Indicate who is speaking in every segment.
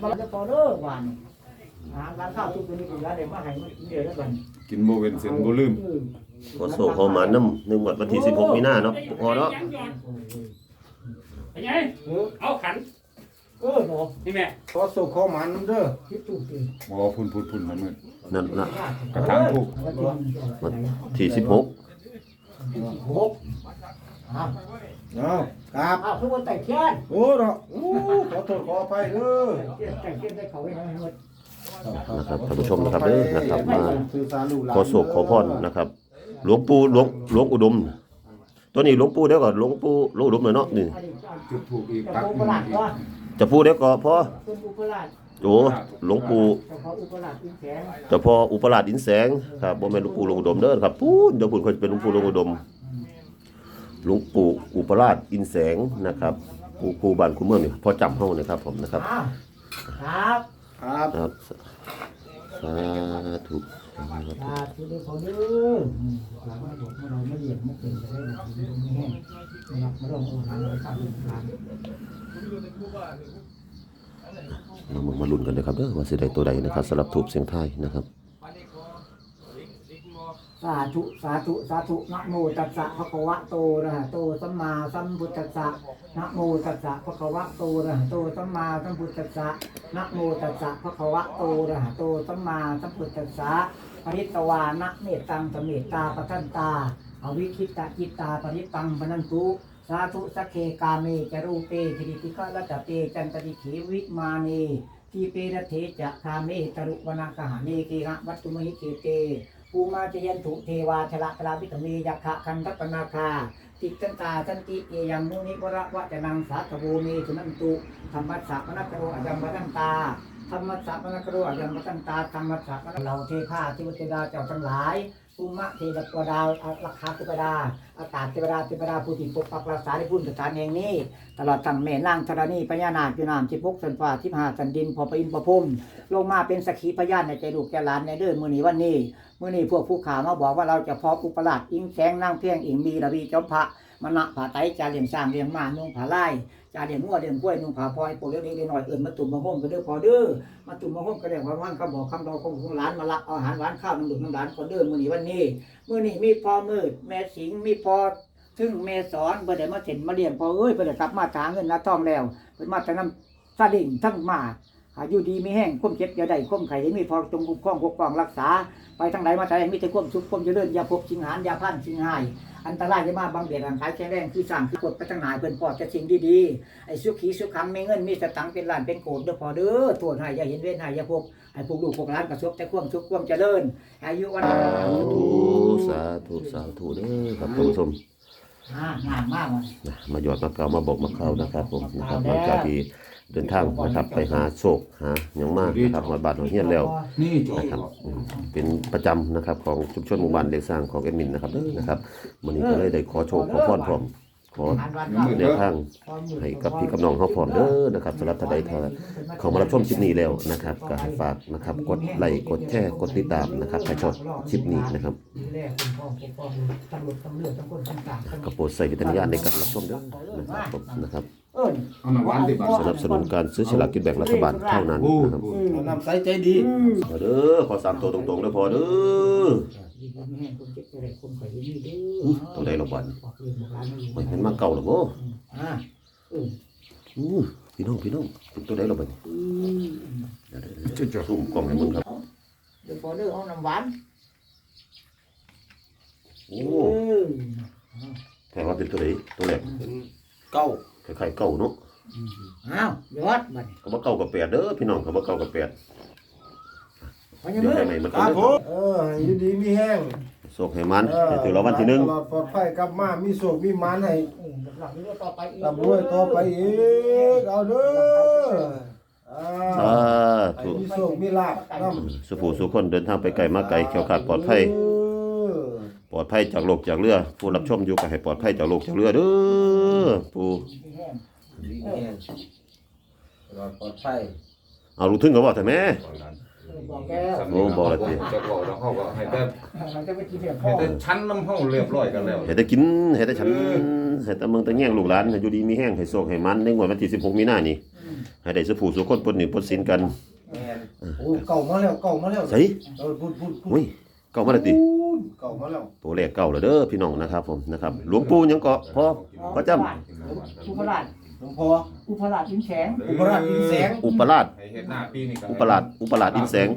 Speaker 1: มันจะพอเด้อหวานอาหารร้านข้าวทุกตัวนี้กูร้านเดี๋ยวมาให้มันเดี๋ยวแล้วกัน
Speaker 2: กินโบเวนเซนโบลืม
Speaker 3: ขอโศกขอหมาน้ำหนึ่งวันวันที่16มีนาเนาะพอเนาะ
Speaker 4: เป็นไงเอาขัน
Speaker 1: เออหมอ
Speaker 4: นี่แม่
Speaker 5: ขอสุขขอหมันเด้อ
Speaker 1: คิดถูกสิ
Speaker 2: บอพุ่นพุ่นพุ่นมาเมื่อ
Speaker 3: นั่นนะ
Speaker 2: กระถางทูบ
Speaker 1: วันที่
Speaker 3: ที่16
Speaker 1: สิบหกอ้าว
Speaker 5: เอาครับ
Speaker 1: อ้าวคือวันแต่งเทียน
Speaker 5: โอ้เนาะโอ้ขอโทษขออภัยเด้อ
Speaker 1: แต่งเทียนได้เขาไว้ให้หมด
Speaker 3: นะครับท่านผู้ชมนะครับเด้อนะครับมา
Speaker 5: สื่อสารลูกหลาน
Speaker 3: ขอโศกขอพรนะครับ หลวงปู่หลวงหลวงอุดม ตัวนี้หลวงปู่เดี๋ยวก่อนหลวงปู่หลวงอุดมเลยเนาะนี่
Speaker 2: จุดถูกอีก
Speaker 1: จะ
Speaker 2: ปัก
Speaker 1: อุ
Speaker 2: ห
Speaker 1: ป
Speaker 2: นึ่ง
Speaker 1: ราช
Speaker 2: อีก
Speaker 1: ว่า
Speaker 3: จะพูดเดี๋ยวก่อนพอ
Speaker 1: เป็นอุปราช
Speaker 3: โอ้หลวงปู่
Speaker 1: เฉพาะอุปราชอินแสง
Speaker 3: เจ้าพ่ออุปราชอินแสงครับบ่แม่นหลวงปู่หลวงอุดมเด้อครับพูดเดี๋ยวพูดเขาจะเป็นหลวงปู่หลวงอุดม หลวงปู่อุปราชอินแสงนะครับปู่ครูบ้านครูเมืองนี่พอจำเฮานะครับผมนะครับ
Speaker 1: อ้าวครับ
Speaker 5: ครับ
Speaker 3: ครับสาธุ
Speaker 1: สาธุเด้อเขาเด้อหลังมาบอกมาเราไม่เหยียบมุกเป็นจะได้หนักที่ตรงนี้แห้งนะครับมาลองเอาหางเลยครับหาง
Speaker 3: เรามามาลุ้นกันนะครับเด้อว่าสิได้ตัวใดนะครับสำหรับทูบเสียงไทายนะครับ
Speaker 1: สาธุ สาธุ สาธุนะโมตัสสะภะคะวะโตอะระหะโตสัมมาสัมพุทธัสสะนะโมตัสสะภะคะวะโตอะระหะโตสัมมาสัมพุทธัสสะนะโมตัสสะภะคะวะโตอะระหะโตสัมมาสัมพุทธัสสะปริตวานะเมตตังสเมตตาปทันตาอวิคิตะจิตตาปริตังปนันตุสาธุสักเคกาเมจรูเปคิริติกะละตะเตจันตริขีวิมาเนทีเปรเทจะคาเมตรุวนาคหาเนเกหะวัตุมหิเคเต ภูมาจยันถุเทวาชละตราวิตมียักขะคันทัปนาคาติจันตาสันติเอยังมุนิวระวะจะนังสาธโวเมสุนันตุธรรมัสสะมนักโรอายัมมตันตาธรรมัสสะมนักโรอายัมมตันตาธรรมัสสะมนักเราเทพาทิวเทดาเจ้าทั้งหลาย ภูมะเทวดาราคาเทวดาอากาศเทวดาเทวดาผู้ที่ปกปักรักษาในพุ่นสถานแห่งนี้ ตลอดทั้งแม่นางธรณีพญานาคอยู่นามที่พกสันฟ้าที่หาสันดินพอไปอินประพรมลงมาเป็นสักขีพยานในใจลูกใจหลานในเดือนมือนี้วันนี้มือนี้พวกผู้ข่าวมาบอกว่าเราจะพออุปราชอิงแสงนั่งเพียงอิงมีระวีจอมพระ มณะผาไตจาเลี้ยงสร้างเลี้ยงมานุ่งผาไล่จาเลี้ยงงัวเลี้ยงกล้วยนุ่งผาพลอยปลูกเล็กๆน้อยเอื่นมาตุ่มมาห้มกันเด้อพอเด้อมาตุ่มมาห้มกันเด้อควาว่างคำบอกคำดองของของหลานมาละอาหารหวานข้าวน้ำดื่มน้ำหลานพอเด้อมื่อนี้วันนี้มื่อนี้มีพอมืดแม่สิงมีพอถึงแม่สอนเพื่อได้มาเห็นมาเลี้ยงพอเอ้ยเพื่อได้กลับมาทางเงินนาทองแล้วเพื่อมาแต่น้ำซาดิ่งทั้งมาอายุดีมีแห้งก้มเจ็บอย่าได้ก้มไข่มีพอจงคุ้มครองปกป้องรักษา ไปทางไหนมาทางไหนมีแต่ความสุขความเจริญยาพบชิงหานยาพลาดชิงหาย อันตรายจะมาบางเบียดร่างกายแข็งแรงคือสั่งคือกดไปทางไหนเพิ่อนพอจะสิ่งดีๆไอ้สุขีสุขังมีเงินมีสตังเป็นล้านเป็นโกดเด้อพอเด้อโทษให้อย่าเห็นเวรให้อย่าพบให้พวกลูกพวกหลานกระทบแต่ความสุขความเจริญอายุวัน
Speaker 3: สาธุสาธุสาธุเด้อครับท่านผู้ชม
Speaker 1: งามมากเลย
Speaker 3: นะมาหยอดมะกามาบอกมะเขานะครับผมนะครับหลังจากที่ เดินทางนะครับไปหาโศกหาอย่างมากนะครับหอดบาทหอดเฮียนแล้ว
Speaker 2: นี่จบ
Speaker 3: นะครับอืมเป็นประจำนะครับของชุมชนหมู่บ้านเด็กสร้างของแอดมินนะครับเด้อนะครับวันนี้ก็เลยได้ขอโชคขอพรพร้อม ขอแนวทางให้กับพี่กับน้องเขาพร้อมเด้อนะครับสำหรับท่านใดที่เขามารับชมคลิปนี้แล้วนะครับก็ให้ฝากนะครับกดไลค์กดแชร์กดติดตามนะครับใครชอบคลิปนี้นะครับ
Speaker 1: ดูแลคุ้มครองปกป้องตำรวจตำรวจทั้งคนต่างๆ
Speaker 3: ก็โปรดใส่วิจารณญาณในการรับชมเด้อนะครับผมนะครับ
Speaker 1: เอิ้น
Speaker 2: เอาหนังหวานติดบา
Speaker 3: สนับสนุนการซื้อฉลากกินแบ่งรัฐบาลเท่านั้นนะครับ
Speaker 1: อืม
Speaker 5: เอาน้ำใสใจดี
Speaker 3: พอเด้อขอสามตัวตรงๆเด้อพอเด้อ
Speaker 1: ดีๆไม่ให้คนเจ็บอะไรคนข่อยอยู่นี่เด้อ
Speaker 3: อุ๊ยตรงใดเราบ่อน
Speaker 1: บอกเลยบอกร้านไม่อยู่
Speaker 3: มันเห็นมาเก่าแล้วบ่
Speaker 1: อ่าเออ
Speaker 3: อู้พี่น้องพี่น้องเป็นตัวใดเราบ่เนี่ย
Speaker 1: อืม
Speaker 3: เดี๋ยวๆๆจะซูมกล้องให้มึงครับ
Speaker 1: เดี๋ยวพอเด้อเอาน้ำหวาน
Speaker 3: โอ้
Speaker 1: เออ
Speaker 3: แปลว่าเป็นตัวใดตัวแรก
Speaker 5: เป็นเก้า
Speaker 3: คล้ายๆเก่าเนาะ
Speaker 1: อ้าวยอดบัดนี้
Speaker 3: ก็บ่เก่ากับแปดเด้อพี่น้องก็บ่เก่ากับแปด
Speaker 1: พอยัง
Speaker 3: เดี๋ยว
Speaker 1: มือ
Speaker 3: ให้ไหนมัน
Speaker 5: ค
Speaker 3: ก็
Speaker 5: รับ
Speaker 3: เด้
Speaker 5: ผ
Speaker 3: อ
Speaker 5: มเออให้อยู่ดีมีแห้ง
Speaker 3: โชคให้มันให้ถือรางวัลที่หนึ่ง
Speaker 5: ตลอดปลอดภัยกลับมามีโชคมีหมันให้
Speaker 1: เออหลังนี้ก็ต่อไปอีก
Speaker 5: ร่ำรวยต่อไปอีกเอาเด้ออ่า
Speaker 3: สา
Speaker 5: ให้
Speaker 3: ธุ
Speaker 5: มีโชคมีลาภนำ
Speaker 3: สุผู้สุคนเดินทางไปไกลมาไกลแคล้วคลาดปลอดภัย
Speaker 5: เออ
Speaker 3: ปลอดภัยจากโรคจากเรือ ผู้รับชมอยู่ก็ให้ปลอดภัยจากโรคจากเรือเด้อผู้
Speaker 1: แห้ง
Speaker 5: ดีมีแห้งตลอดปลอดภัย
Speaker 3: เอาลูกถึงก็ว่าแต่แม่
Speaker 1: เออ บอกแก้ว
Speaker 3: โอ้บอกแล้วสิ
Speaker 2: จะบอกแล้วเขาก็ให้แต่
Speaker 1: มันจะไปกินเห็ดพ่
Speaker 2: ให้
Speaker 1: อ
Speaker 2: แต่ชั้นน้ำห้องเรียบร้อยกันแล้ว
Speaker 3: ให้แต่กินให้แต่ฉันให้แต่เมืองแต่แย่งลูกหลานให้อยู่ดีมีแห้งให้โชคให้มันในงวดวันที่16มีนานี่ให้ได้สุผู้สุคนปลดหนี้ปลดสินกัน
Speaker 5: แม่นโอ้เก่ามาแล้วเก่ามาแล้ว
Speaker 3: ใส่
Speaker 5: เออพูดพูดพูด
Speaker 3: อุ้ยเก่ามาแล้วติ
Speaker 5: เก่ามาแล้ว
Speaker 3: ตัวเลขเก่าแล้วเด้อพี่น้องนะครับผมนะครับหลวงปู่ยังเกาะพอพระจ
Speaker 1: อุปราช
Speaker 5: หลวงพ่อ
Speaker 1: อุปราชอินแสง
Speaker 5: อุปราชอินแสง
Speaker 3: อุปราช
Speaker 2: ให้เฮ็ดหน้าปีนี่ก็
Speaker 3: อุปราชอุปราชอินแสง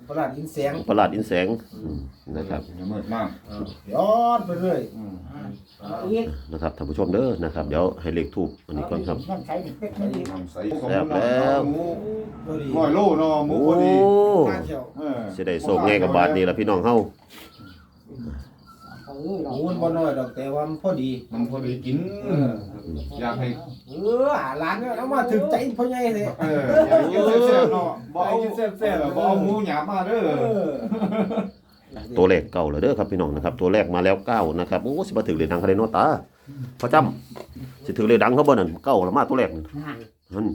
Speaker 5: อุปราชอินแสง
Speaker 3: อุปราชอินแสงอืมนะครับ
Speaker 2: อย่ามืดมาก
Speaker 5: ย้อนไปเรื่อย
Speaker 2: อืม
Speaker 1: เอาอีก
Speaker 3: นะครับท่านผู้ชมเด้อนะครับเดี๋ยวให้เลขทูบอันนี้ก่อนครับ
Speaker 1: นั่นใช้เด็กๆนี่อีก
Speaker 2: น้ำใส
Speaker 3: แซ่บแล้ว
Speaker 2: หมู
Speaker 5: พอดี
Speaker 2: ร้อยโลเนาะหมู
Speaker 3: โอ้
Speaker 2: พอดี
Speaker 5: ข้าเขียว
Speaker 2: เออ
Speaker 3: สิได้โศกไงกับบาทนี้ล่ะพี่น้องเฮา
Speaker 1: เออเรา
Speaker 5: หมูมันบ่น้อยดอกแต่ว่ามันพอดี
Speaker 2: มันพอดีกินเออ อยากให้
Speaker 5: เออหาร้านเนี่ยเอามาถึงใจพ่อใหญ่เลย
Speaker 2: เอออยากกินแซ่บๆเนาะบ่เอาแซ่บๆบ่เอาหมูหยาบมาเด้อ
Speaker 5: เออ
Speaker 3: ตัวเลขเก่าแล้วเด้อครับพี่น้องนะครับ ตัวแรกมาแล้วเก้านะครับโอ้สิบ่ถึงเลยดังเขาได้เนาะตาพอจำสิถึงเลยดังเขาบ่นั่นเก้าแล้วมาตัวแรกนั่น
Speaker 1: นะ
Speaker 3: นั่น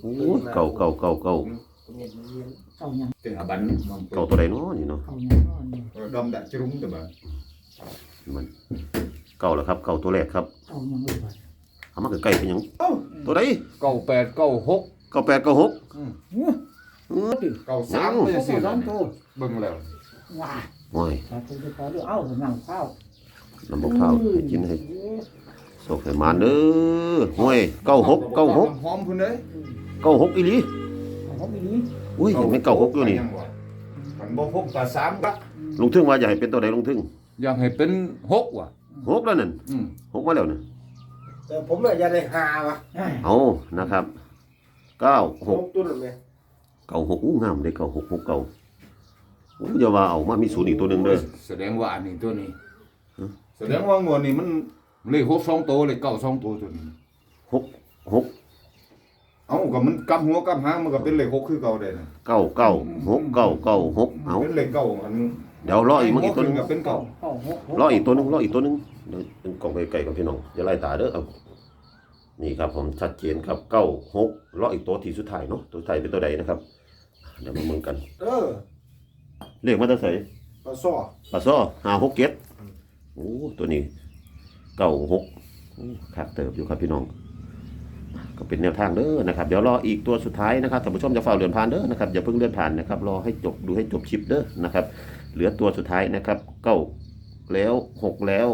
Speaker 3: โอ้ยเก่าเก่าเก่าเก่า
Speaker 1: เก่ายัง
Speaker 2: Tên là bánh
Speaker 3: เก่าตัวใดเนาะนี่เนาะ
Speaker 1: เก่ายังนอนอยู่
Speaker 2: Đâm đã trúng rồi bà
Speaker 3: มันเก่าแล้วครับ เก่าตัวแรกครับ
Speaker 1: เก่ายังเลยว่ะ
Speaker 3: เอามาใกล้ๆเป็นหยังตัวใด
Speaker 2: Cầu pẹt cầu hốc
Speaker 3: เก้าแปดเก้าหก
Speaker 2: Cầu
Speaker 3: Nắng.
Speaker 2: sáng bây giờ
Speaker 1: เสี
Speaker 2: xỉu
Speaker 1: ร้อนโต
Speaker 2: Bừng lèo
Speaker 1: ว้า
Speaker 3: ว้าย
Speaker 1: แต่คุณจะขอดูเอ้าหนังข้าว
Speaker 3: น้ำบกเท้าให้กินให้โศกให้มานเด้อห่วยเก้าหกเก้าหก
Speaker 2: Hóm hơn đấy
Speaker 3: เก้าหกอีหลี
Speaker 1: เขาไม่ดี
Speaker 3: อุ้ยยังไม่เก้าหกอยู่นี่
Speaker 2: Còn bó hốc và sáng đó
Speaker 3: ลุงทึ่งว่าอย่าให้เป็นตัวใดลุงทึ่ง
Speaker 2: Giờ hay bên hốc à
Speaker 3: หกแล้วนั่น
Speaker 2: Ừ
Speaker 3: หกมาแล้วน่ะ
Speaker 5: แต่ผมเนี่ยอยากได้หาวะ
Speaker 3: เอานะครับเก้าห
Speaker 5: ห
Speaker 3: ก
Speaker 5: กตัวหนึ่งไหม
Speaker 3: เก้าหกอู้งามเลยเก้าหกหกเก้าอู้อย่าว่าเอามามีศูนย์อีกตัวหนึ่งเด้อ
Speaker 2: Sẽ đem qua này tôi này Sẽ đem qua nguồn này mình lấy hốc xong tố lấy cầu xong tố tôi này
Speaker 3: หกหก
Speaker 2: Áo cả mình cắm hố cắm hang mà gặp bên lấy hốc คือ cầu đây này
Speaker 3: เก้าเก้าหกเก้าเก้าหกเอา
Speaker 2: Bên lấy cầu anh
Speaker 3: เดี๋ยวรออีกมั้งอีกตัวหนึง
Speaker 2: gặp bên cầu
Speaker 1: เก่าหก
Speaker 3: รออีกตัวหนึงรออีกตัวหนึงเดี๋ยวเป็นกล่องไปไก่กับพี่น้องอย่าไล่ตาเด้อเอานี่ครับผมชัดเจนครับเก้าหกรออีกตัวที่สุดท้ายเนาะตัวสุดท้ายเป็นตัวใดนะครับ เดี๋ยวมาเมืองกัน
Speaker 5: เออ
Speaker 3: เลขมาตั้งใส่
Speaker 5: ปลาซ้อ
Speaker 3: ปลาซ้อห้าหกเจ็ดโอ้ตัวนี้เก้าหกขาดเติบอยู่ครับพี่น้อง ก็เป็นแนวทางเด้อนะครับเดี๋ยวรออีกตัวสุดท้ายนะครับท่านผู้ชมจะฝ่าเลื่อนผ่านเด้อนะครับอย่าเพิ่งเลื่อนผ่านนะครับรอให้จบดูให้จบชิปเด้อนะครับเหลือตัวสุดท้ายนะครับเก้าแล้วหกแล้ว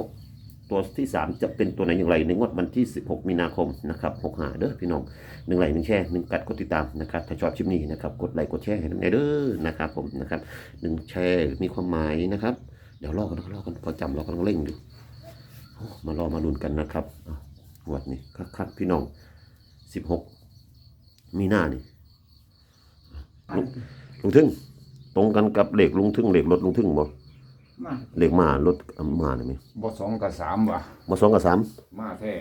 Speaker 3: ตัวที่สามจะเป็นตัวไหนอย่างไรในงวดวันที่ 16 มีนาคมนะครับหกหาเด้อพี่น้องหนึ่งไหลหนึ่งแชร์หนึ่งกัดกดติดตามนะครับถ้าชอบคลิปนี้นะครับกดไลค์กดแชร์ให้น้ำในเด้อนะครับผมนะครับหนึ่งแชร์มีความหมายนะครับ เดี๋ยวรอกันรอกันพอจำรอกำลังเร่งอยู่โอ้มารอมาลุ้นกันนะครับอะงวดนี้คักๆพี่น้อง 16มีหน้านี่ลุงลุงทึ่ง ตรงกันกับเหล็กลุงทึ่งเหล็กรถลุงทึ่งบ่
Speaker 1: มา
Speaker 3: เหล็กมารถอะมาเนี่ยมั้ย
Speaker 2: Bó xong cả sám ว่ะ
Speaker 3: มาสองกับสาม
Speaker 2: Mà thế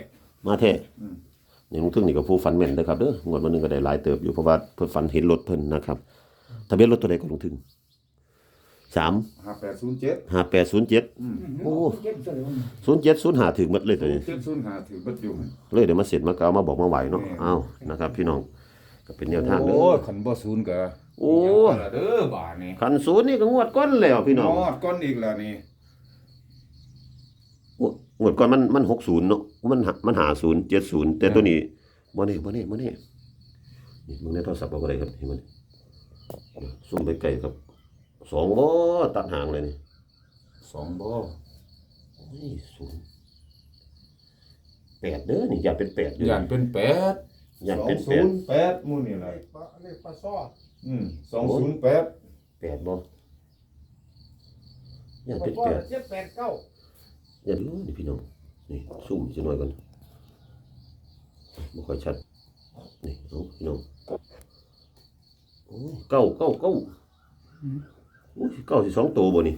Speaker 3: มาแท้
Speaker 2: อืม
Speaker 3: นี่ลุงทึ่งนี่ก็ผู้ฝันแม่นนะครับเด้องวดวันหนึงก็ได้หลายเติบอยู่เพราะว่าเพิ่นฝันเห็นรถเพิ่นนะครับทะเบียนรถตัวใดก็ลุงทึ่ง สาม
Speaker 2: Hà bè xuống chết
Speaker 3: ห้าแปดศูนย์เจ็ด
Speaker 1: โอ้เจ็บเสียว
Speaker 3: ศูนย์เจ็ดศูนย์ห้าถึงหมดเลยตัวนี้
Speaker 2: Chết xuống hà thử bất dụng
Speaker 3: เลยเดี๋ยวมาเสร็จมาเกามาบอกมาไหวเนาะอ้าวนะครับ พี่น้องก็เป็นแนวทางเด้อ
Speaker 2: Ôi khẩn bó xuống cả
Speaker 3: โอ้
Speaker 2: là đỡ bà này
Speaker 3: ขันศูนย์นี่ก็งวดก้อนแล้วพี่น้อง
Speaker 2: Nó con อีก là này
Speaker 3: งวดก้อนมันมันหกศูนย์เนาะมันหามันหาศูนย์เจ็ดศูนย์แต่ตัวนี้บ่แน่บ่แน่บ่แน่นี่มึงในโทรศัพท์เอาก็ได้ครับเห็นมันเดี๋ยวซูมไปไกลครับ สองบ่ตัดหางเลยนี่
Speaker 2: Sóng bó
Speaker 3: โอ้ยศูนย์แปดเด้อนี่อย่าเป็นแปดเด้อ
Speaker 2: Dàn bên pét
Speaker 3: อย่า
Speaker 2: Sóng
Speaker 3: เป็นแปด
Speaker 2: xuống pét Mua này
Speaker 5: เล
Speaker 2: là
Speaker 5: ขปลาเลขปลาซ้อ
Speaker 2: Ừ Sóng xuống pét
Speaker 3: แปดบ่อย่า
Speaker 5: ปลา
Speaker 3: เป็น
Speaker 5: ซ้อ
Speaker 3: แปด
Speaker 5: เจ็ดแปดเก้า
Speaker 3: อย่าดูนี่พี่น้อง นี่ซูมจะหน่อยก่อนไม่ค่อยชัด นี่เอาพี่น้องโอ้ยเก้าเก้าเก้าโอ้ย เก้าสิสองตัวบ่นี่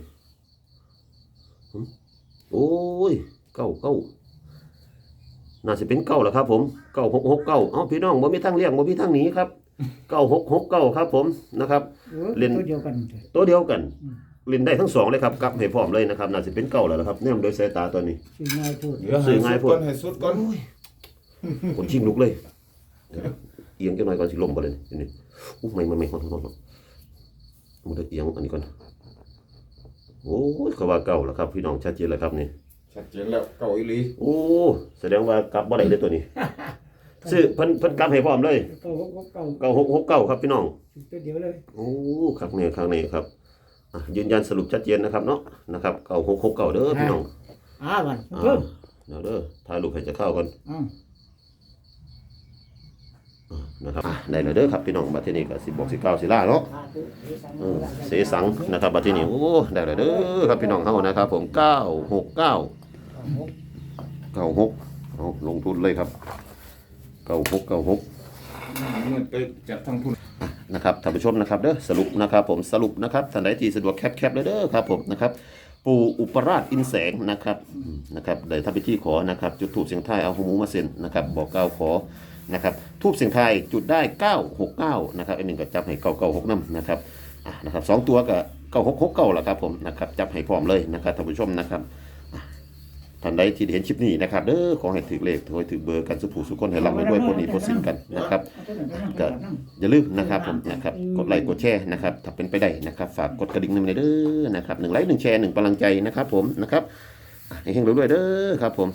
Speaker 3: หึโอ้ยเก้าเก้าน่าจะเป็นเก้าแหละครับ ผมเก้าหกหกเก้าเอ้าพี่น้องบ่มีทางเลี่ยงบ่มีทางหนีครับเก้าหกหกเก้าครับ ผมนะครับ
Speaker 1: เออ
Speaker 3: เล่น
Speaker 1: ตัวเดียวกันเถอะ
Speaker 3: ตัวเดียวกัน
Speaker 1: อืม
Speaker 3: เล่นได้ทั้งสองเลยครับกลับให้พร้อมเลยนะครับน่าจะเป็นเก้าแล้วนะครับแนมโดยสายตาตัวนี้
Speaker 1: ชื่อง่ายพูด
Speaker 2: Nhớ
Speaker 3: Sự
Speaker 2: hai
Speaker 3: ngay
Speaker 2: suốt
Speaker 3: phụ.
Speaker 2: con hay suốt con
Speaker 3: คนชิงลุกเลยเอียงจังหน่อยก่อนสิลมบ่เลยนี่นี่อู้ไม่ไม่ไม่ฮอดฮอดฮอด มันจะเอียงอันนี้ก่อน โอ้ยเขาว่าเก่าแล้วครับ พี่น้องชัดเจนแล้วครับนี่
Speaker 2: Chặt chén lẹo cậu ý lý
Speaker 3: โอ้แสดงว่ากลับบ่ได้เลยตัวนี้ ซื้อเพิ่นเพิ่นกำให้พร้อมเลย
Speaker 1: เก้าหกหกเก้า
Speaker 3: เก้าหกหกเก้าครับพี่น้อง
Speaker 1: ตัวเดียวเลย
Speaker 3: โอ้ครับนี่ครั้งนี้ครับอะยืนยันสรุปชัดเจนนะครับเนาะนะครับเก้าหกหกเก้าเด้อพี่น้อง
Speaker 1: อ่าวัน
Speaker 3: อ่า
Speaker 1: เพิ่ม
Speaker 3: เดี๋ยวเด้อถ่ายรูปให้จะเข้ากัน
Speaker 1: อืม
Speaker 3: นะครับอะได้เลยเด้อครับพี่น้องบัดทีนี้ก็สิบอกสิเก้าสิล่าเนาะ
Speaker 1: สาธุ
Speaker 3: เออเสสังนะครับบัดทีนี้โอ้ได้เลยเด้อครับพี่น้องเฮานะครับผมเก้าหกเก้า
Speaker 1: หก
Speaker 3: เก้าหกเอาลงทุนเลยครับเก้าหกเก้าหก
Speaker 2: เงินไปจัดทางทุน
Speaker 3: นะครับท่านผู้ชมนะครับเด้อสรุปนะครับผมสรุปนะครับท่านใดที่สะดวกแคปๆเลยเด้อครับผมนะครับปู่อุปราชอินแสงนะครับอืมนะครับได้ทำพิธีขอนะครับจุดถูปเสียงทายเอาหูหมูมาเซ็นนะครับบอกกล่าวขอ นะครับทูบเสียงไทยจุดได้ 969 นะครับไอ้หนึ่งก็จับให้ 996นํนะครับอะนะครับสองตัวก็9669ละครับผมนะครับจับให้พร้อมเลยนะครับท่านผู้ชมนะครับท่านใดที่เห็นคลิปนี้นะครับเด้อขอให้ถือเลขถอยถือเบอร์กันสุขผู้สุขคนให้ร่ำให้วยพ้นนี้พ้นสินกันนะครับก็อย่าลืมนะครับผมนะครับกดไลค์กดแชร์นะครับถ้าเป็นไปได้นะครับฝากกดกระดิ่งหนึ่งเลยเด้อนะครับหนึ่งไลค์หนึ่งแชร์หนึ่งกำลังใจนะครับผมนะครับอะให้เฮงรวยๆเด้อครับผม